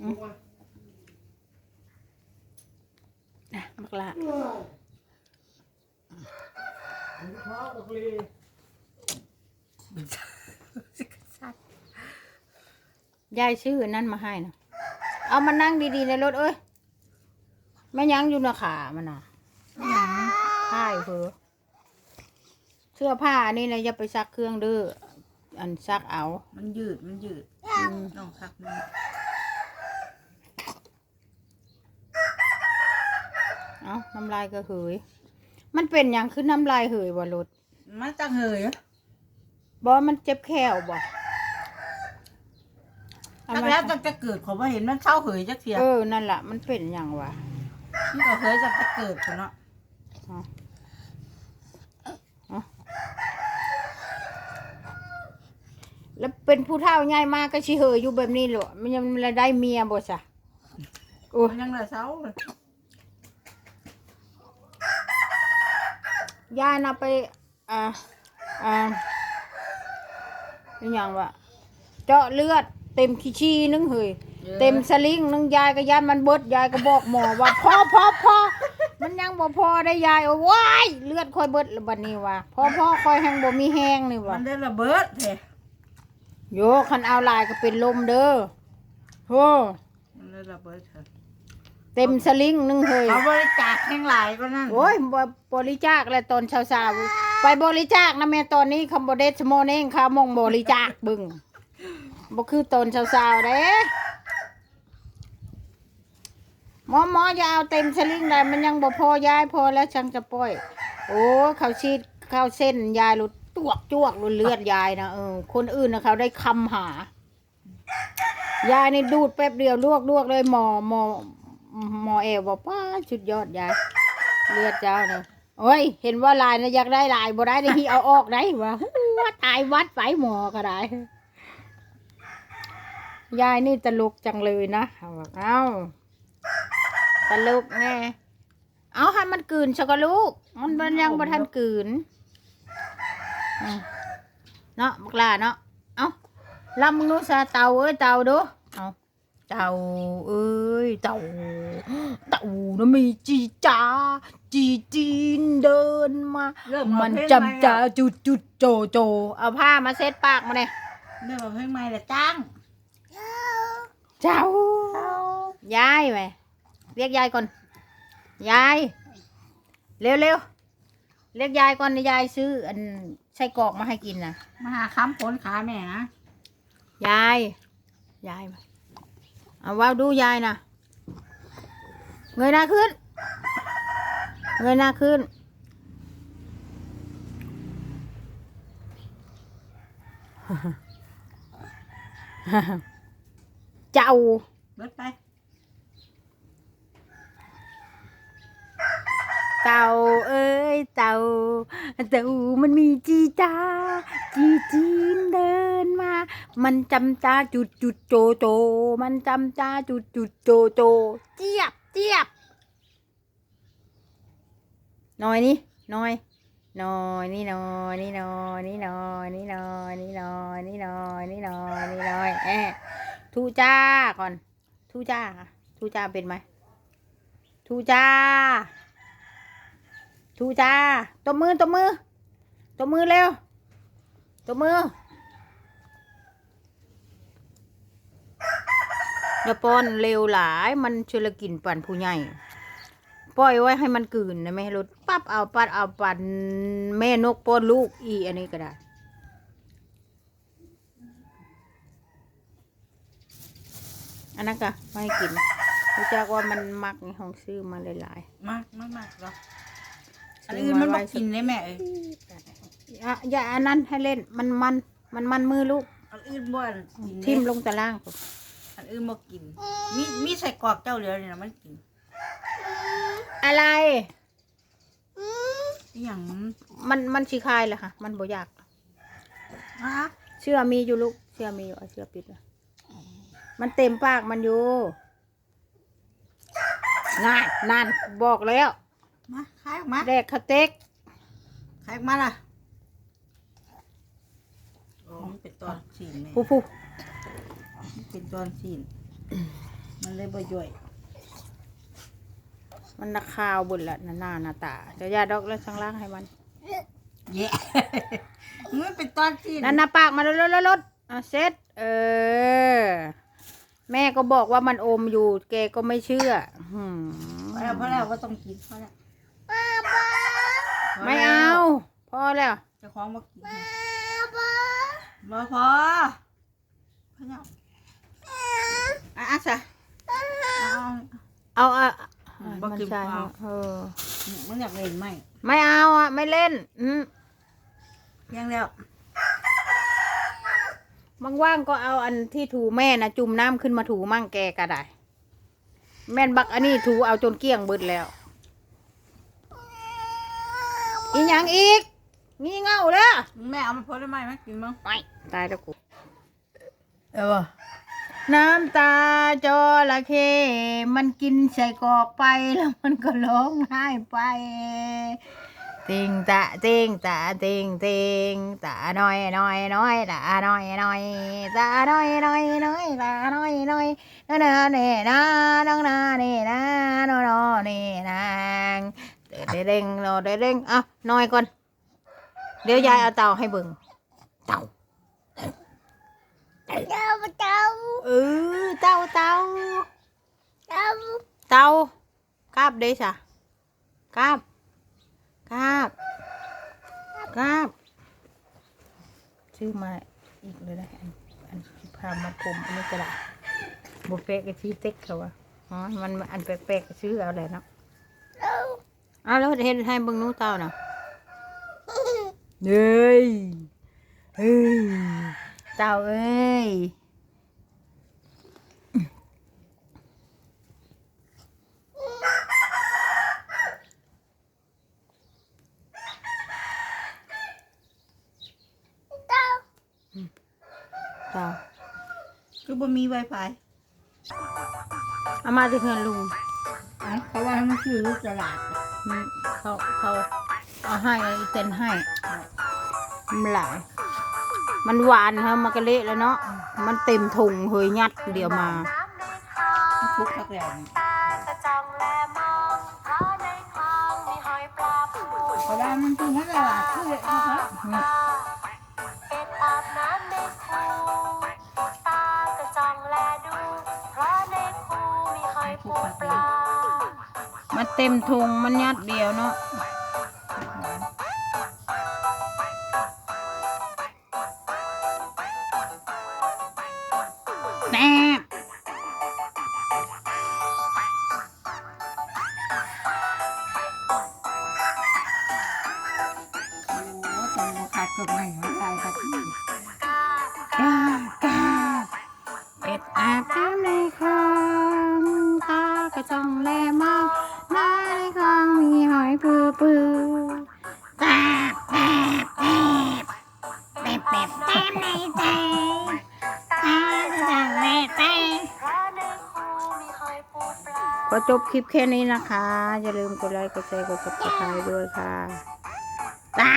อืมอะบักละท้าดอกลียายชื่อนั่นมาให้นะเอามานั่งดีๆในรถเอ้ยแม่ยังอยู่นะขามันน่ะผ้าอยู่เพอเสื้อผ้านี่นะอย่าไปซักเครื่องเด้ออันซักเอา มันยืดมันยืดอืมน้องคักมัน เอาน้ำลายก็เหย มันเป็นอย่างคือน้ำลายเหยบ่รถมันจังเหยบ่มันเจ็บแขวบ่เอาจักมาแล้วจังจะเกิดขอว่าเห็นมันเข้าเหยจักเทียเออนั่นล่ะมันเป็นอย่างวะมันก็เหยจังจะเกิดพุ่นเนาะแล้วเป็นผู้เฒ่าใหญ่มากก็ชิเหยอยู่แบบนี้เหรอมันยังละได้เมียบ่ซะโอ้ยมันยังละเช้าเลย ยายน่ะไปอ่าอ่าอหย่างวะเจาะเลือดเต็มขี้ชีนึงเฮยเต็มสลิงนึงยายก็ยานมันเบิดยายก็บอกหมอว่าพอพอพอมันยังบ่พอได้ยายโอ้ว้ายเลือดค่อยเบิดแล้วบัดนี้ว่ะพอพอค่อยแห้งบ่มีแห้งนี่มัว่ะนได้ระเบิดแท้โยคันเอาลายก็เป็นลมเด้อโหมันได้ระเบิดแท้ เต็มสลิงนึงเฮยเขาบริจาคแห่งหลายก็นั่นโอ้ยบ่บริจาคแล้วตอนเช้าๆไปบริจาคนะแม่ตอนนี้คำบ่เดชโมเน่งค่ะมองบริจาคเบึงบ่คือตอนเช้าๆเด้หมอหมออย่าเอาเต็มสลิงได้มันยังบ่พอยายพอแล้วช่างจะปล่อย โอ้เขาชีดเข้าเส้นยายหลุดตวกจวกหลุดเลือดยายนะเออคนอื่นนะเขาได้คำหายายนี่ดูดแป๊บเดียวลวกลวกเลยหมอหมอ หมอเอวบอกป้าชุดยอดยายเลือดเจ้าเนี่ยโอ้ย เห็นว่าลายนะอยากได้ลายบ่ได้ได้ที่เอาออกได้วะว่าตายวัดไปหมอก็ได้ยายนี่ตลกจังเลยนะเอาบอกเอ้าตลกแน่เอาให้มันกลืนชกลูก มันมันยังบ่ทันกลืนเนาะบักลาเนาะ เอาลำมึงนู้ซาเต่าเอ้ยเต่าดู เอาเต่าเอ้ยเต่าเต่านะมีจีจ้าจีจีนเดินมา เริ่มมันเพลงจำใหจ้าแล้วจุดจุดโจโจ เอาผ้ามาเซ็ตปากมาเลยเริ่มเพลงใหม่ละจ้างเจ้ายายไหมเรียกยายก่อนยายเร็วเร็วเรียกยายก่อนยายซื้อ อันไส้กรอกมาให้กินนะมาหาคำผลขาแม่นะยายยายมา เอาว้าวดูยายนะเงยหน้าขึ้น เงยหน้าขึ้น เจ้าเบิดไป เต่าเอ้ยเต่าเต่ามันมีจีจ้าจีจีนเดิน มามันจำจ้าจุดจุดโจโจ มันจำจ้าจุดจุดโจโจ เจี๊ยบเจี๊ยบน้อยนี่น้อยน้อยนี่น้อยนี่น้อยนี่น้อยนี่น้อยนี่น้อยนี่น้อยนี่น้อยนี่น้อยเอ๊ะทูจ้าก่อน ทูจ้าค่ะทูจ้าเป็นไหมทูจ้าทูจ้าตบมือตบมือตบมือเร็วตบมือ อย่าป้อนเร็วหลายมันเชื่อละกินปั่นผู้ใหญ่ปล่อยไว้ให้มันกลืนนะแม่รถปั๊บเอาปัดเอาปั่นแม่นกป้อนลูกอีอันนี้ก็ได้อันนั้นก็ไม่ให้กินรู้จักว่ามันมักในห้องซื้อมาหลายๆมากมากมากหรออันซื้อื่อนมามันไว้มากินเลยแม่เอ้ยอะอย่าอันนั้นให้เล่นมันมันมันมันมือลูกอันอื่นบ่อนกินทิ่มเด้ลงตาราง อันอื่นบ่กิน มีมีใส่กรอกเจ้าเดียวนี่นะมันกินอะไร อหย่างมันมันชีคายเหรอคะมันบ่อยากฮะเชื่อมีอยู่ลูกเชื่อมีอยู่เอาเชื่อปิดเลยมันเต็มปากมันอยู่นั่นนั่นบอกแล้วมาขายออกมาแดกข้าวเต็กขายออกมาล่ะโอ้มันเป็นตอนสีนแม่ผู้ผู้มัน เป็นตอนสีนมันเลยบ่ย่อย มันนักข่าวบุญละนาหน้าหน้าตาเดี๋ยวยาดอกแล้วข้างล่างให้มันแย่มันเป็นตอนที่นั่นนะปากมาลดลดลดลดอะเซ็ตเออ แม่ก็บอกว่ามันอมอยู่ แกก็ไม่เชื่อหืมพอแล้วพอแล้วก็ต้องกินพอแล้วไม่เอา พอแล้วเจะคล้าของมากินบ่พอพอแล้ว อะอะซะเอาเอาอะบ่กินใช่เปล่าเออ มันอยากเล่นไหมไม่เอาอะ ไม่เล่น อืมยังแล้วว่างๆก็เอาอันที่ถูแม่นะจุ่มน้ำขึ้นมาถูมั่งแกก็ได้ แม่นบักอันนี้ถูเอาจนเกลี้ยงเบิดแล้ว อีหยังอีก งี่เง่าเด้อแม่เอามาพอได้ไหมมากินมั้งไม่ตายแล้วกู เออ น้ำตาจระเข้มันกินใส่กอกไปแล้วมันก็ร้องไห้ไป ติงตะติงตะติงติงตาน้อยน้อยน้อยตาน้อยน้อยตาน้อยน้อยน้อยตาน้อยน้อยนานาเนนาน้องนาเนนาโนโนเนนางเดเด้งโนเดเด้งอะน้อยก่อนเดี๋ยวยายเอาเต่าให้เบิ่งเต่า เจ้าเจ้าเออเต่าเต่าเจ้าเต่ากราบเด้จ้ะกราบกราบกราบชื่อมาอีกเลยนะอันอันที่พามาผมอันนี้ก็ได้บุฟเฟ่กับชีเต็กเขาว่าอ๋อมันอันแปลกๆก็ชื่อเอาเลยเนาะเอาแล้วเห็นให้เบิ่งหนู้เต่าน่ะเฮ้ยเฮ้ย เต่าเอ้ยเจ้าเต่าคือบ่มีไวไฟเอามาที่เพื่อนลุงอะเขาว่าให้มันซื้อลูกตลาดอืมเขาเขาเอาให้อีเต็นให้มันหลาย มันหวานฮะมันก็เละแล้วเนาะมันเต็มถุงเฮยยัดเดียวมาทุกทักแล้วนี่กระจองแลมองเพราะในคลองมีหอยปลาปูเพราะว่ามันซื้อทักตลาดคือเลยนะครับเป็ดอาบน้ำในคูตากระจองแลดูเพราะในคูมีหอยปูปลามันเต็มถุงมันยัดเดียวเนาะ แน่บโอ้ต้องบ่ขาดจดไหนมันตายครับกากาเป็ดอาบน้ำในคลองตากระจองแลมองน้ำในคลองมีหอยปือปื ก็จบคลิปแค่นี้นะคะ อย่าลืมกดไลค์ กดแชร์ กดติดตามด้วยค่ะตา